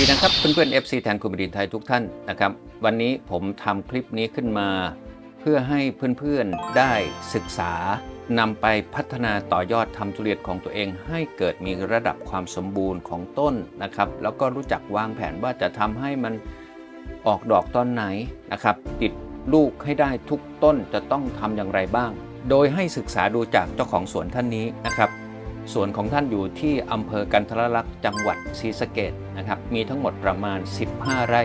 ดีนะครับเพื่อนๆ FC แทนคุณบดินไทยทุกท่านนะครับ วันนี้ผมทำคลิปนี้ขึ้นมา เพื่อให้เพื่อนๆได้ศึกษานำไปพัฒนาต่อยอดทำทุเรียนของตัวเอง ให้เกิดมีระดับความสมบูรณ์ของต้นนะครับ แล้วก็รู้จักวางแผนว่าจะทำให้มันออกดอกตอนไหนนะครับ ติดลูกให้ได้ทุกต้นจะต้องทำอย่างไรบ้าง โดยให้ศึกษาดูจากเจ้าของสวนท่านนี้นะครับ สวนของท่านอยู่ที่อำเภอกันทรลักษณ์จังหวัดศรีสะเกดนะครับ มีทั้งหมดประมาณ 15 ไร่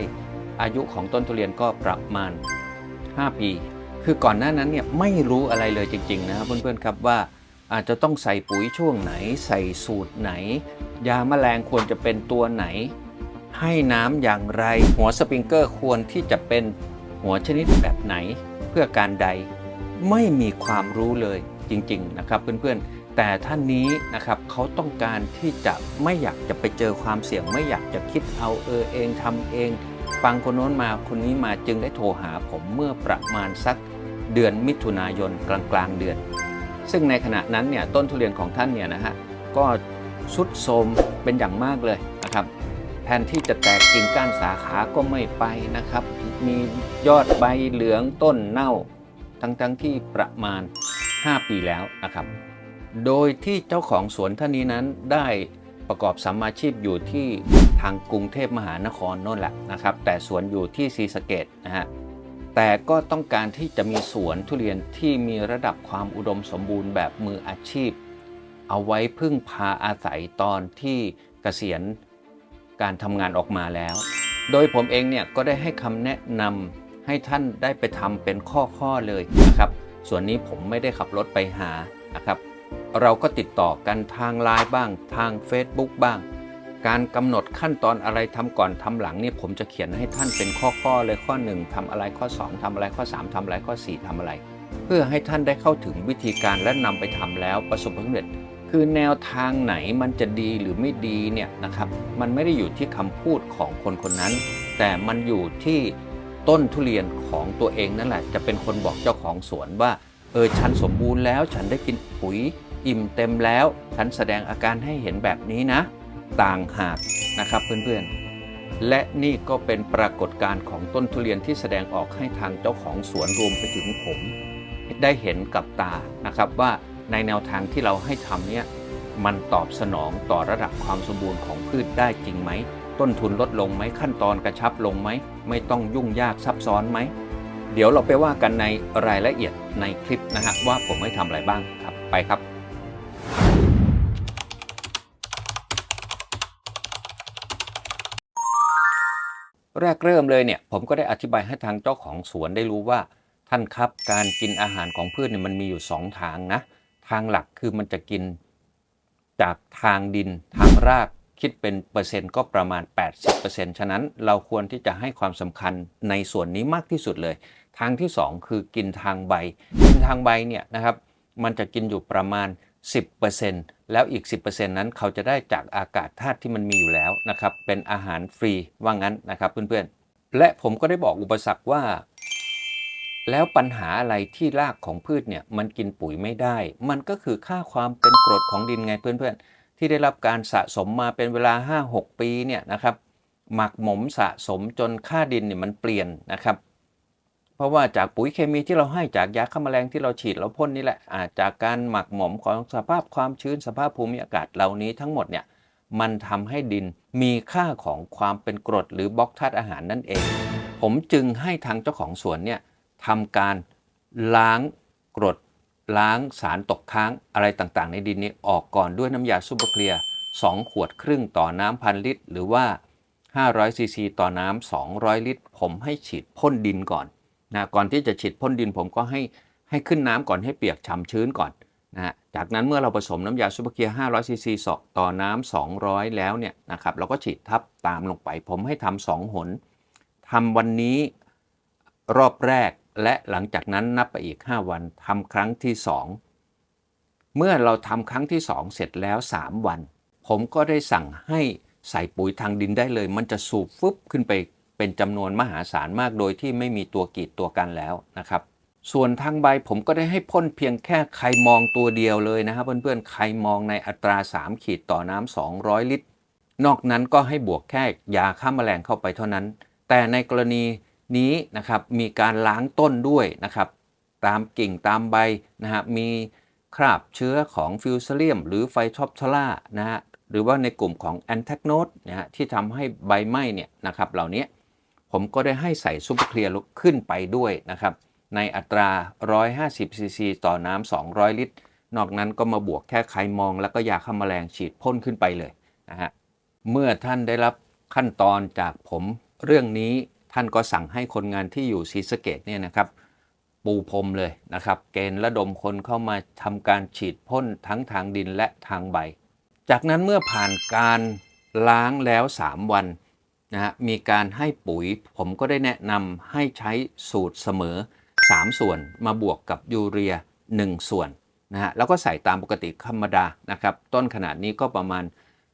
อายุของต้นทุเรียนก็ประมาณ 5 ปี คือก่อนหน้านั้นเนี่ยไม่รู้อะไรเลยจริง ๆ นะครับเพื่อนๆครับว่าอาจจะต้องใส่ปุ๋ยช่วงไหน ใส่สูตรไหน ยาแมลงควรจะเป็นตัวไหน ให้น้ำอย่างไร หัวสปริงเกอร์ควรที่จะเป็นหัวชนิดแบบไหน เพื่อการใด ไม่มีความรู้เลยจริง ๆ นะครับเพื่อนๆ แต่ท่านนี้นะครับเขาต้องการที่จะไม่อยากจะไปเจอความเสี่ยง ไม่อยากจะคิดเอาเออเองทำเอง ฟังคนโน้นมาคนนี้มาจึงได้โทรหาผมเมื่อประมาณสักเดือนมิถุนายนกลางกลางเดือน ซึ่งในขณะนั้นเนี่ยต้นทุเรียนของท่านเนี่ยนะฮะก็สุดโทมเป็นอย่างมากเลยนะครับแทนที่จะแตกกิ่งก้านสาขาก็ไม่ไปนะครับ มียอดใบเหลืองต้นเน่า ทั้งๆที่ประมาณ 5 ปีแล้วนะครับ โดยที่เจ้าของสวนท่านนี้นั้นได้ประกอบสัมมาชีพอยู่ที่ทางกรุงเทพมหานครโน่นแหละนะครับ แต่สวนอยู่ที่ศรีสะเกดนะฮะแต่ก็ต้องการที่จะมีสวนทุเรียนที่มีระดับความอุดมสมบูรณ์แบบมืออาชีพ เอาไว้พึ่งพาอาศัยตอนที่เกษียณการทำงานออกมาแล้ว โดยผมเองเนี่ยก็ได้ให้คำแนะนำให้ท่านได้ไปทำเป็นข้อๆเลยนะครับ ส่วนนี้ผมไม่ได้ขับรถไปหานะครับ เราก็ติดต่อกันทางไลน์บ้าง ทาง Facebook บ้าง การกำหนดขั้นตอนอะไรทำก่อนทำหลังนี่ผมจะเขียนให้ท่านเป็นข้อๆเลยข้อ 1ทำอะไรข้อ 2ทำอะไรข้อ 3ทำอะไรข้อ 4ทำอะไร เพื่อให้ท่านได้เข้าถึงวิธีการและนำไปทำแล้วประสบความสำเร็จ คือแนวทางไหนมันจะดีหรือไม่ดีเนี่ยนะครับ มันไม่ได้อยู่ที่คำพูดของคนคนนั้น แต่มันอยู่ที่ต้นทุเรียนของตัวเองนั่นแหละ จะเป็นคนบอกเจ้าของสวนว่าเออฉันสมบูรณ์แล้วฉันได้กินปุ๋ย อิ่มเต็มแล้ว ฉันแสดงอาการให้เห็นแบบนี้นะ ต่างหากนะครับเพื่อนๆ และนี่ก็เป็นปรากฏการณ์ของต้นทุเรียนที่แสดงออกให้ทางเจ้าของสวนรวมไปถึงผม ได้เห็นกับตานะครับว่าในแนวทางที่เราให้ทำเนี่ยมันตอบสนองต่อระดับความสมบูรณ์ของพืชได้จริงไหม ต้นทุนลดลงไหมขั้นตอนกระชับลงไหม ไม่ต้องยุ่งยากซับซ้อนไหม เดี๋ยวเราไปว่ากันในรายละเอียดในคลิปนะฮะว่าผมให้ทำอะไรบ้างครับไปครับ แรกเริ่มเลยเนี่ยผมก็ได้อธิบายให้ทางเจ้าของสวนได้รู้ว่า ท่านครับการกินอาหารของพืชเนี่ยมันมีอยู่ 2 ทางนะ ทางหลักคือมันจะกินจากทางดินทางรากคิดเป็นเปอร์เซ็นต์ก็ประมาณ 80%ฉะนั้นเราควรที่จะให้ความสำคัญในส่วนนี้มากที่สุดเลย ทางที่ 2 คือกินทางใบ กินทางใบเนี่ยนะครับมันจะกินอยู่ประมาณ 10%แล้วอีก 10%นั้นเขาจะได้จากอากาศธาตุที่มันมีอยู่แล้วนะครับ เป็นอาหารฟรีว่างั้นนะครับเพื่อนๆ และผมก็ได้บอกอุปสรรคว่า แล้วปัญหาอะไรที่รากของพืชเนี่ยมันกินปุ๋ยไม่ได้ มันก็คือค่าความเป็นกรดของดินไงเพื่อนๆ ที่ได้รับการสะสมมาเป็นเวลา 5-6 ปีเนี่ยนะครับหมักหมมสะสมจนค่าดินเนี่ยมันเปลี่ยนนะครับ เพราะว่าจากปุ๋ยเคมีที่เราให้จากยาฆ่าแมลงที่เราฉีดเราพ่นนี่แหละอาจจากการหมักหมมของสภาพความชื้นสภาพภูมิอากาศเหล่านี้ทั้งหมดเนี่ยมันทำให้ดินมีค่าของความเป็นกรดหรือบล็อกธาตุอาหารนั่นเอง ผมจึงให้ทางเจ้าของสวนเนี่ยทำการล้างกรดล้างสารตกค้างอะไรต่างๆ ในดินนี้ออกก่อนด้วยน้ำยาซูเปอร์เคลียร์2ขวดครึ่งต่อน้ำพันลิตร หรือว่า 500ซีซีต่อน้ำ200 ลิตร ผมให้ฉีดพ่นดินก่อน นะก่อนที่จะฉีดพ่นดินผมก็ให้ให้ขึ้นน้ำก่อนให้เปียกฉ่ำชื้นก่อนนะฮะจากนั้นเมื่อเราผสมน้ำยาซูเปอร์เคียร์ 500 ซีซีต่อน้ำ200 แล้วเนี่ยนะครับเราก็ฉีดทับตามลงไป ผมให้ทำสองหนทำวันนี้รอบแรกและหลังจากนั้นนับไปอีก 5 วันทำครั้งที่ 2 เมื่อเราทำครั้งที่ 2 เสร็จแล้ว 3 วัน ผมก็ได้สั่งให้ใส่ปุ๋ยทางดินได้เลย มันจะสูบฟึบขึ้นไป เป็นจำนวนมหาศาลมากโดยที่ไม่มีตัวกีดตัวกันแล้วนะครับ ส่วนทางใบผมก็ได้ให้พ่นเพียงแค่ใครมองตัวเดียวเลยนะครับ เพื่อนๆใครมองในอัตรา 3 ขีดต่อน้ำ200 ลิตร นอกนั้นก็ให้บวกแค่ยาฆ่าแมลงเข้าไปเท่านั้น แต่ในกรณีนี้นะครับมีการล้างต้นด้วยนะครับ ตามกิ่งตามใบนะฮะมีคราบเชื้อของฟิวเซเลียม หรือไฟทอปทล่านะฮะหรือว่าในกลุ่มของแอนแทกโนดนะฮะที่ทำให้ใบไหม้เนี่ยนะครับเหล่านี้ ผมก็ได้ให้ใส่ซุปเคลียร์ขึ้นไปด้วยนะครับ ในอัตรา 150ซีซีต่อน้ำ 200 ลิตร นอกนั้นก็มาบวกแค่ไคมอง แล้วก็ยาฆ่าแมลงฉีดพ่นขึ้นไปเลยนะฮะ เมื่อท่านได้รับขั้นตอนจากผมเรื่องนี้ท่านก็สั่งให้คนงานที่อยู่ศรีสเกดเนี่ยนะครับ ปูพรมเลยนะครับ เกณฑ์ระดมคนเข้ามาทำการฉีดพ่นทั้งทางดินและทางใบ จากนั้นเมื่อผ่านการล้างแล้ว 3 วัน นะฮะมีการให้ปุ๋ย ผมก็ได้แนะนำให้ใช้สูตรเสมอ 3 ส่วนมาบวกกับยูเรีย 1 ส่วนนะฮะแล้วก็ใส่ตามปกติธรรมดานะครับ ต้นขนาดนี้ก็ประมาณ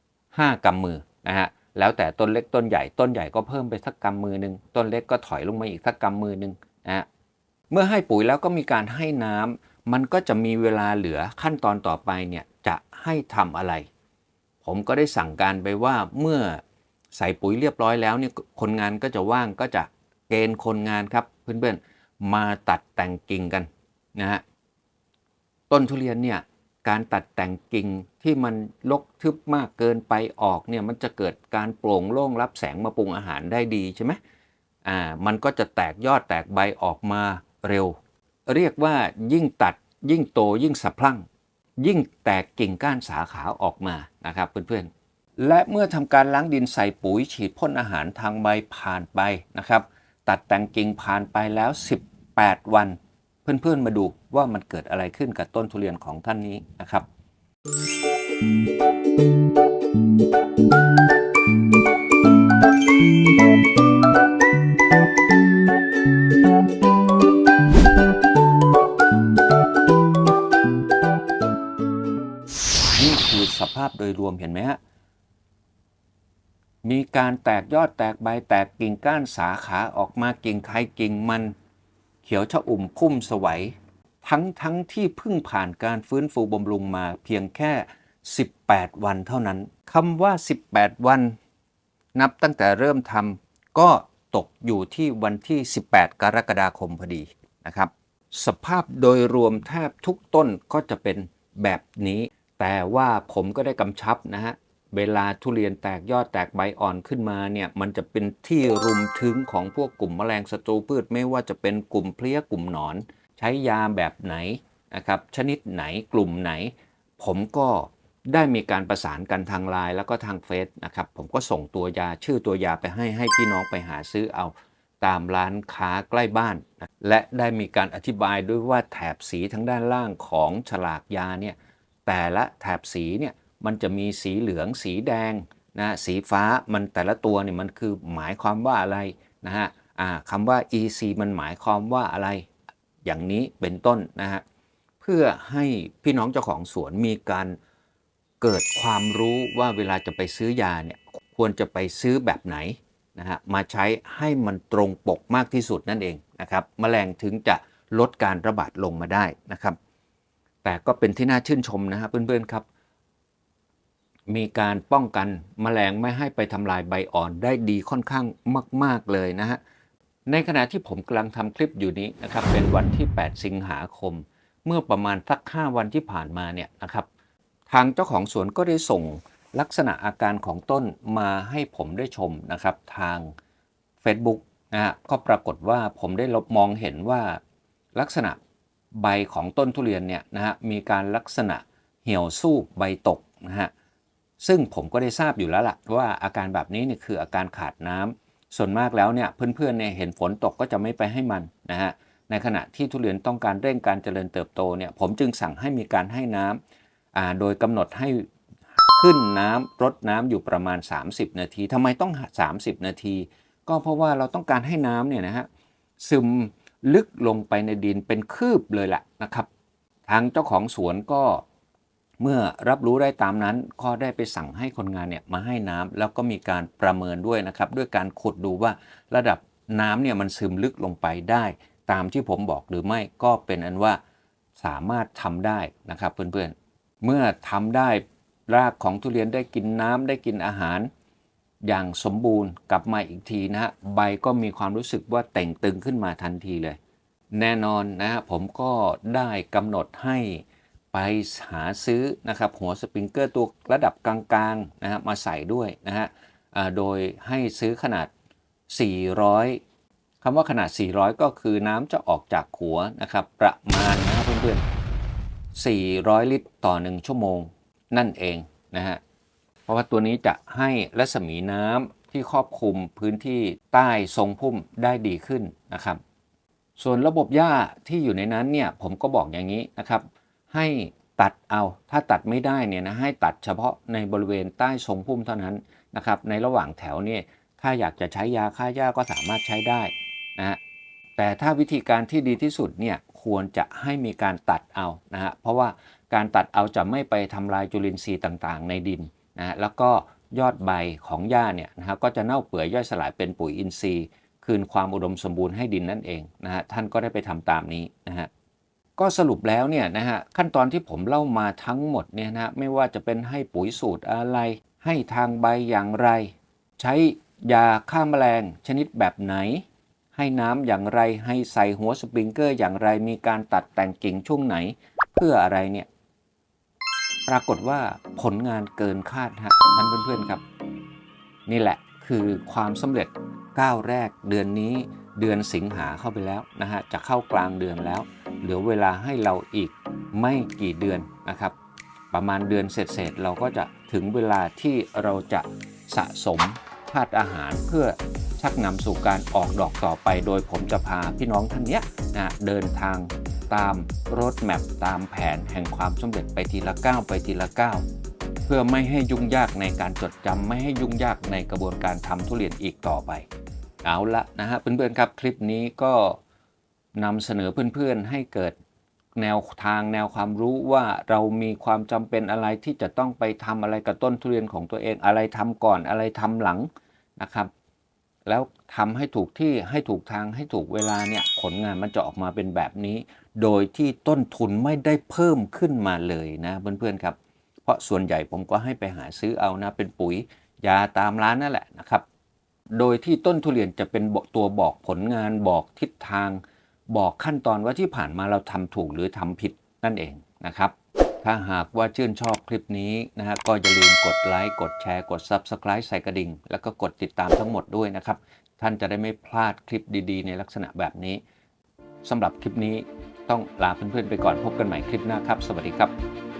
5กำมือนะฮะแล้วแต่ต้นเล็กต้นใหญ่ต้นใหญ่ก็เพิ่มไปสักกำมือหนึ่งต้นเล็กก็ถอยลงมาอีกสักกำมือหนึ่งนะฮะเมื่อให้ปุ๋ยแล้วก็มีการให้น้ำมันก็จะมีเวลาเหลือขั้นตอนต่อไปเนี่ยจะให้ทำอะไร ผมก็ได้สั่งการไปว่าเมื่อ ใส่ปุ๋ยเรียบร้อยแล้วเนี่ยคนงานก็จะว่างก็จะเกณฑ์คนงานครับเพื่อนๆมาตัดแต่งกิ่งกันนะฮะต้นทุเรียนเนี่ยการตัดแต่งกิ่งที่มันลกทึบมากเกินไปออกเนี่ยมันจะเกิดการโปร่งโล่งรับแสงมาปรุงอาหารได้ดีใช่ไหมอ่ามันก็จะแตกยอดแตกใบออกมาเร็ว เรียกว่ายิ่งตัดยิ่งโตยิ่งสะพรั่ง ยิ่งแตกกิ่งก้านสาขาออกมานะครับเพื่อนๆ และเมื่อทำการล้างดินใส่ปุ๋ยฉีดพ่นอาหารทางใบผ่านไปนะครับ ตัดแต่งกิ่งผ่านไปแล้ว 18 วัน เพื่อนๆมาดูว่ามันเกิดอะไรขึ้นกับต้นทุเรียนของท่านนี้นะครับ การแตกยอดแตกใบแตกกิ่งก้านสาขาออกมากิ่งใครกิ่งมัน เขียวชะอุ่มพุ่มสวัย ทั้งทั้งที่เพิ่งผ่านการฟื้นฟูบำรุงมาเพียงแค่ 18 วันเท่านั้นคำว่า 18 วัน นับตั้งแต่เริ่มทำก็ตกอยู่ที่วันที่ 18 กรกฎาคมพอดีนะครับ สภาพโดยรวมแทบทุกต้นก็จะเป็นแบบนี้ แต่ว่าผมก็ได้กำชับนะฮะ เวลาทุเรียนแตกยอดแตกใบอ่อนขึ้นมาเนี่ยมันจะเป็นที่รุมถึงของพวกกลุ่มแมลงศัตรูพืชไม่ว่าจะเป็นกลุ่มเพลี้ยกลุ่มหนอน ใช้ยาแบบไหนนะครับชนิดไหนกลุ่มไหน ผมก็ได้มีการประสานกันทางไลน์แล้วก็ทางเฟซนะครับผมก็ส่งตัวยาชื่อตัวยาไปให้ให้พี่น้องไปหาซื้อเอาตามร้านค้าใกล้บ้านนะและได้มีการอธิบายด้วยว่าแถบสีทั้งด้านล่างของฉลากยาเนี่ยแต่ละแถบสีเนี่ย มันจะมีสีเหลืองสีแดงนะสีฟ้ามันแต่ละตัวเนี่ยมันคือหมายความว่าอะไรนะฮะคำว่า EC มันหมายความว่าอะไร อย่างนี้เป็นต้นนะฮะเพื่อให้พี่น้องเจ้าของสวนมีการเกิดความรู้ว่าเวลาจะไปซื้อยาเนี่ยควรจะไปซื้อแบบไหนนะฮะมาใช้ให้มันตรงปกมากที่สุดนั่นเองนะครับแมลงถึงจะลดการระบาดลงมาได้นะครับ แต่ก็เป็นที่น่าชื่นชมนะครับเพื่อนๆครับ มีการป้องกันแมลงไม่ให้ไปทำลายใบอ่อนได้ดีค่อนข้างมาก ๆ เลยนะฮะ ในขณะที่ผมกำลังทำคลิปอยู่นี้นะครับ เป็นวันที่ 8 สิงหาคม เมื่อประมาณสัก 5 วันที่ผ่านมาเนี่ยนะครับ ทางเจ้าของสวนก็ได้ส่งลักษณะอาการของต้นมาให้ผมได้ชมนะครับ ทาง Facebook นะฮะก็ปรากฏว่าผมได้ลบมองเห็นว่าลักษณะใบของต้นทุเรียนเนี่ยนะฮะมีการลักษณะเหี่ยวสู้ใบตกนะฮะ ซึ่งผมก็ได้ทราบอยู่แล้วล่ะว่าอาการแบบนี้เนี่ยคืออาการขาดน้ำส่วนมากแล้วเนี่ยเพื่อนๆเนี่ยเห็นฝนตกก็จะไม่ไปให้มันนะฮะในขณะที่ทุเรียนต้องการเร่งการเจริญเติบโตเนี่ยผมจึงสั่งให้มีการให้น้ำอ่าโดยกำหนดให้ขึ้นน้ำรดน้ำอยู่ประมาณ 30 นาทีทำไมต้อง 30 นาที ก็เพราะว่าเราต้องการให้น้ำเนี่ยนะฮะซึมลึกลงไปในดินเป็นคืบเลยแหละนะครับ ทางเจ้าของสวนก็ เมื่อรับรู้ได้ตามนั้นก็ได้ไปสั่งให้คนงานเนี่ยมาให้น้ำแล้วก็มีการประเมินด้วยนะครับ ด้วยการขุดดูว่าระดับน้ำเนี่ยมันซึมลึกลงไปได้ ตามที่ผมบอกหรือไม่ก็เป็นอันว่าสามารถทำได้นะครับเพื่อนๆ เมื่อทำได้รากของทุเรียนได้กินน้ำได้กินอาหาร อย่างสมบูรณ์กลับมาอีกทีนะฮะใบก็มีความรู้สึกว่าแต่งตึงขึ้นมาทันทีเลย แน่นอนนะฮะผมก็ได้กำหนดให้ ไปหาซื้อนะครับหัวสปริงเกอร์ตัวระดับกลางๆนะฮะมาใส่ด้วยนะฮะโดยให้ซื้อขนาด 400คำว่าขนาด 400 ก็คือน้ำจะออกจากขัวนะครับประมาณนะครับเพื่อนๆ 400 ลิตรต่อ 1 ชั่วโมงนั่นเองนะฮะเพราะว่าตัวนี้จะให้รัศมีน้ำที่ครอบคลุมพื้นที่ใต้ทรงพุ่มได้ดีขึ้นนะครับ ส่วนระบบหญ้าที่อยู่ในนั้นเนี่ยผมก็บอกอย่างนี้นะครับ ให้ตัดเอา ถ้าตัดไม่ได้เนี่ยนะให้ตัดเฉพาะในบริเวณใต้ทรงพุ่มเท่านั้นนะครับ ในระหว่างแถวเนี่ยถ้าอยากจะใช้ยาฆ่าหญ้าก็สามารถใช้ได้นะฮะแต่ถ้าวิธีการที่ดีที่สุดเนี่ยควรจะให้มีการตัดเอานะฮะเพราะว่าการตัดเอาจะไม่ไปทำลายจุลินทรีย์ต่างๆ ในดินนะฮะแล้วก็ยอดใบของหญ้าเนี่ยนะฮะก็จะเน่าเปื่อยย่อยสลายเป็นปุ๋ยอินทรีย์ คืนความอุดมสมบูรณ์ให้ดินนั่นเองนะฮะท่านก็ได้ไปทำตามนี้นะฮะ ก็สรุปแล้วเนี่ยนะฮะขั้นตอนที่ผมเล่ามาทั้งหมดเนี่ยนะฮะไม่ว่าจะเป็นให้ปุ๋ยสูตรอะไร ให้ทางใบอย่างไร ใช้ยาฆ่าแมลงชนิดแบบไหน ให้น้ำอย่างไรให้ใส่หัวสปริงเกอร์อย่างไรมีการตัดแต่งกิ่งช่วงไหน เพื่ออะไรเนี่ยปรากฏว่าผลงานเกินคาดฮะท่านเพื่อนๆครับ นี่แหละคือความสำเร็จก้าวแรกเดือนนี้เดือนสิงหาเข้าไปแล้วนะฮะจะเข้ากลางเดือนแล้ว เหลือเวลาให้เราอีกไม่กี่เดือนนะครับ ประมาณเดือนเศษๆเราก็จะถึงเวลาที่เราจะสะสมธาตุอาหารเพื่อชักนำสู่การออกดอกต่อไป โดยผมจะพาพี่น้องท่านเนี้ยนะเดินทางตามรถแมพตามแผนแห่งความสำเร็จไปทีละก้าวไปทีละก้าวเพื่อไม่ให้ยุ่งยากในการจดจำไม่ให้ยุ่งยากในกระบวนการทำทุเรียนอีกต่อไป เอาละนะฮะเพื่อนๆครับคลิปนี้ก็ นำเสนอเพื่อนๆให้เกิดแนวทางแนวความรู้ว่าเรามีความจำเป็นอะไรที่จะต้องไปทำอะไรกับต้นทุเรียนของตัวเองอะไรทำก่อนอะไรทำหลังนะครับ แล้วทำให้ถูกที่ให้ถูกทางให้ถูกเวลาเนี่ยผลงานมันจะออกมาเป็นแบบนี้ โดยที่ต้นทุนไม่ได้เพิ่มขึ้นมาเลยนะเพื่อนๆครับ เพราะส่วนใหญ่ผมก็ให้ไปหาซื้อเอานะเป็นปุ๋ยยาตามร้านนั่นแหละนะครับ โดยที่ต้นทุเรียนจะเป็นตัวบอกผลงานบอกทิศทาง บอกขั้นตอนว่าที่ผ่านมาเราทำถูกหรือทำผิดนั่นเองนะครับ ถ้าหากว่าชื่นชอบคลิปนี้นะฮะก็อย่าลืมกดไลค์กดแชร์กด Subscribe ใส่กระดิ่ง แล้วก็กดติดตามทั้งหมดด้วยนะครับ ท่านจะได้ไม่พลาดคลิปดีๆ ในลักษณะแบบนี้สำหรับคลิปนี้ต้องลาเพื่อนๆไปก่อนพบกันใหม่คลิปหน้าครับ สวัสดีครับ